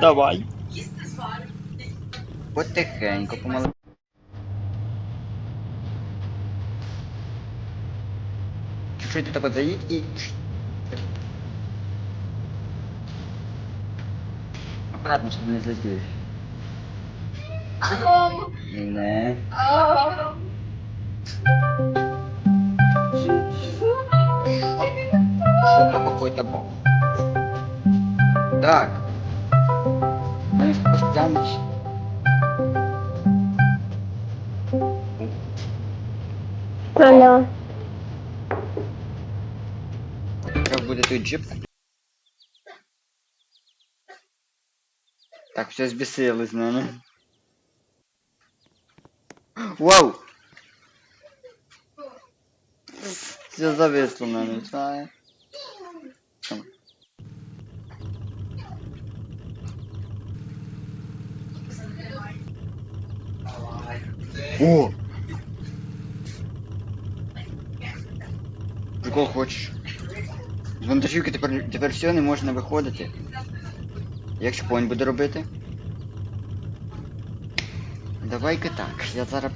давай. Потихеньку, помалу. Чуть-чуть так от заїдь і... Аккуратно, щоб не злетів. Не. Что какой-то бог. Так. Мы постоянно... Алло. Треба буде той джип. Так, все збісили з мене. Вау! Все зависло на О! Прикол хочеш? З вантажівки тепер, тепер все не можна виходити. Як шпонь буде робити? Давай-ка так, я зараз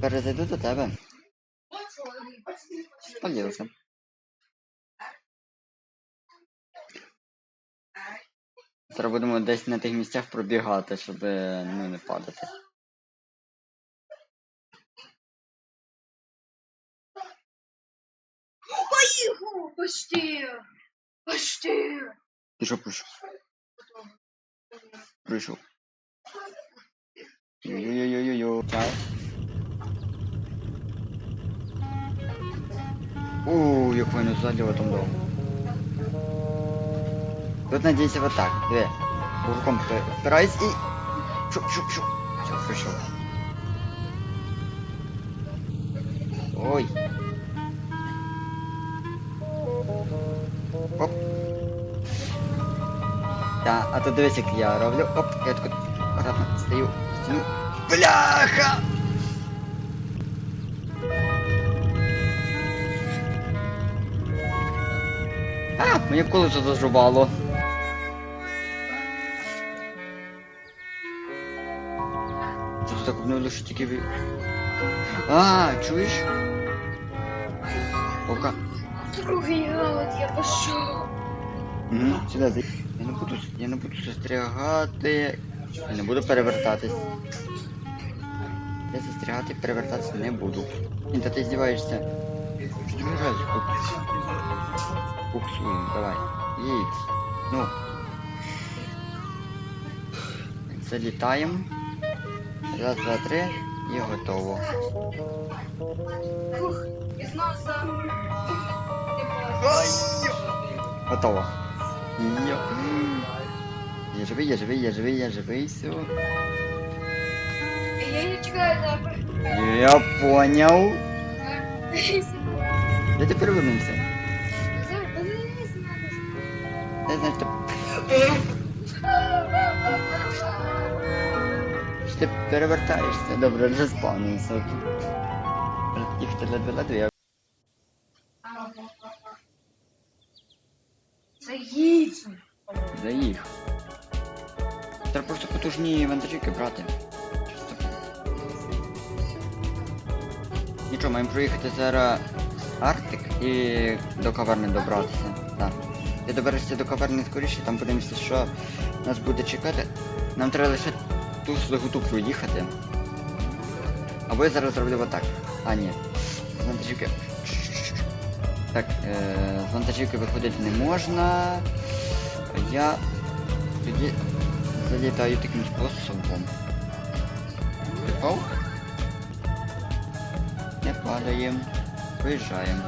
перезайду до тебе. Сподівався. Зараз будемо десь на тих місцях пробігати, щоб е, ну, не падати. Почти! Почти! Ти що прийшов? Прийшов. Йо-йо-йо-йо-йо. Чао. Ууу, як воно заліло там довго. Тут надійся вот так. Диви. Курком впираюсь і... Шуп, шуп, шуп. Все, прийшов. Ой. А то дивись, як я роблю. Оп, я от акуратно стою, стою. Бляха! А, моє колесо зажувало. Це тут так обновили, що тільки ви... А, чуєш? Пока. Другий раунд, я пішов. Угу, сюди буду, я не буду застрягати. Не буду перевертатись. Я застрягати, перевертатися не буду. Та ти здіваєшся. Буксуємо, давай. Їдь. Ну. Залітаємо. Раз, два, три. І готово. За... Готово. Йо. Я живий, я живий, я живий, я живий, все. Я не чекаю тебе. Я понял. Я ти перевернувся. Я знаю, що... Що ти перевертаєшся. Добре, вже спавнився. Їхати ледве-ледве, я... Заїдь. Заїхав. Треба просто потужні вантажівки брати. Нічого, маємо проїхати зараз Арктик і до каверни добратися. Так. Ти доберешся до каверни скоріше, там подивимося, що нас буде чекати. Нам треба лише ту слеготу проїхати. Або я зараз зроблю отак. А, ні. Вантажівки. Так, е, з вантажівки виходити не можна. Я тоді залітаю таким способом. Прикол? Не падаємо. Виїжджаємо.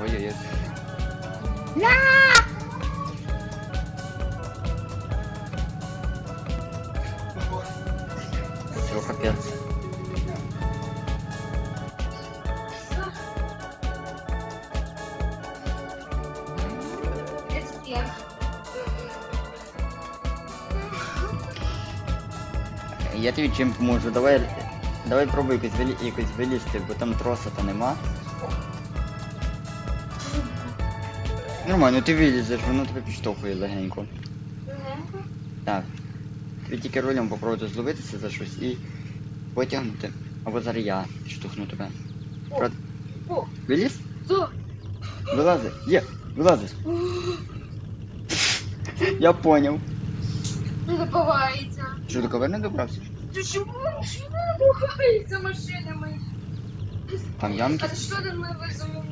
Ой-ой-ой. Все, капец. Я тобі чим поможу. Давай. Давай пробуй якось, вилі... якось вилізти, бо там троса то нема. Нормально, ти вилізеш, воно тебе підштовхує легенько. Так. Ви тільки рулем попробуйте зловитися за щось і потягнути. Або зараз я штовхну тебе. О, виліз? то. Вилази. Є, вилазиш. Я поняв. Не добивається. Що до каверни добрався? Ти чому не добивається машинами? Там ямки. А що там ми веземо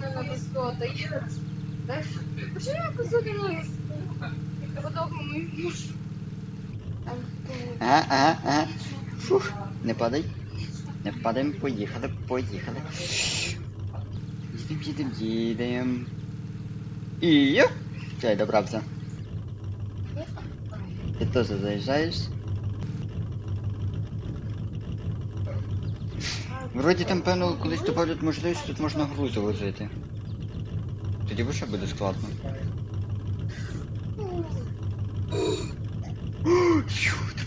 на висота? Почему я висоти на висота? Потім ми муж. Ага, ага, ага. Фух, не падай. Не падаємо, поїхали, поїхали. Їдем, їдем, їдем. І я. Добрався. Ти теж заїжджаєш? Вроді там, певно, колись добавлять можливість, тут можна грузи возити. Тоді вже буде складно.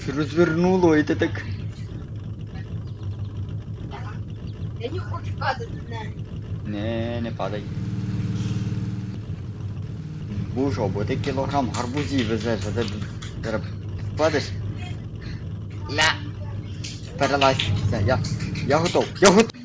Тебе розвернуло, і ти так. Я не хочу падати на. Не, не падай. Бужо, бо ти кілограм гарбузів везеш, а ти зараз впадеш. Ля. Перелазь. Все, я. Я готов. Я готов.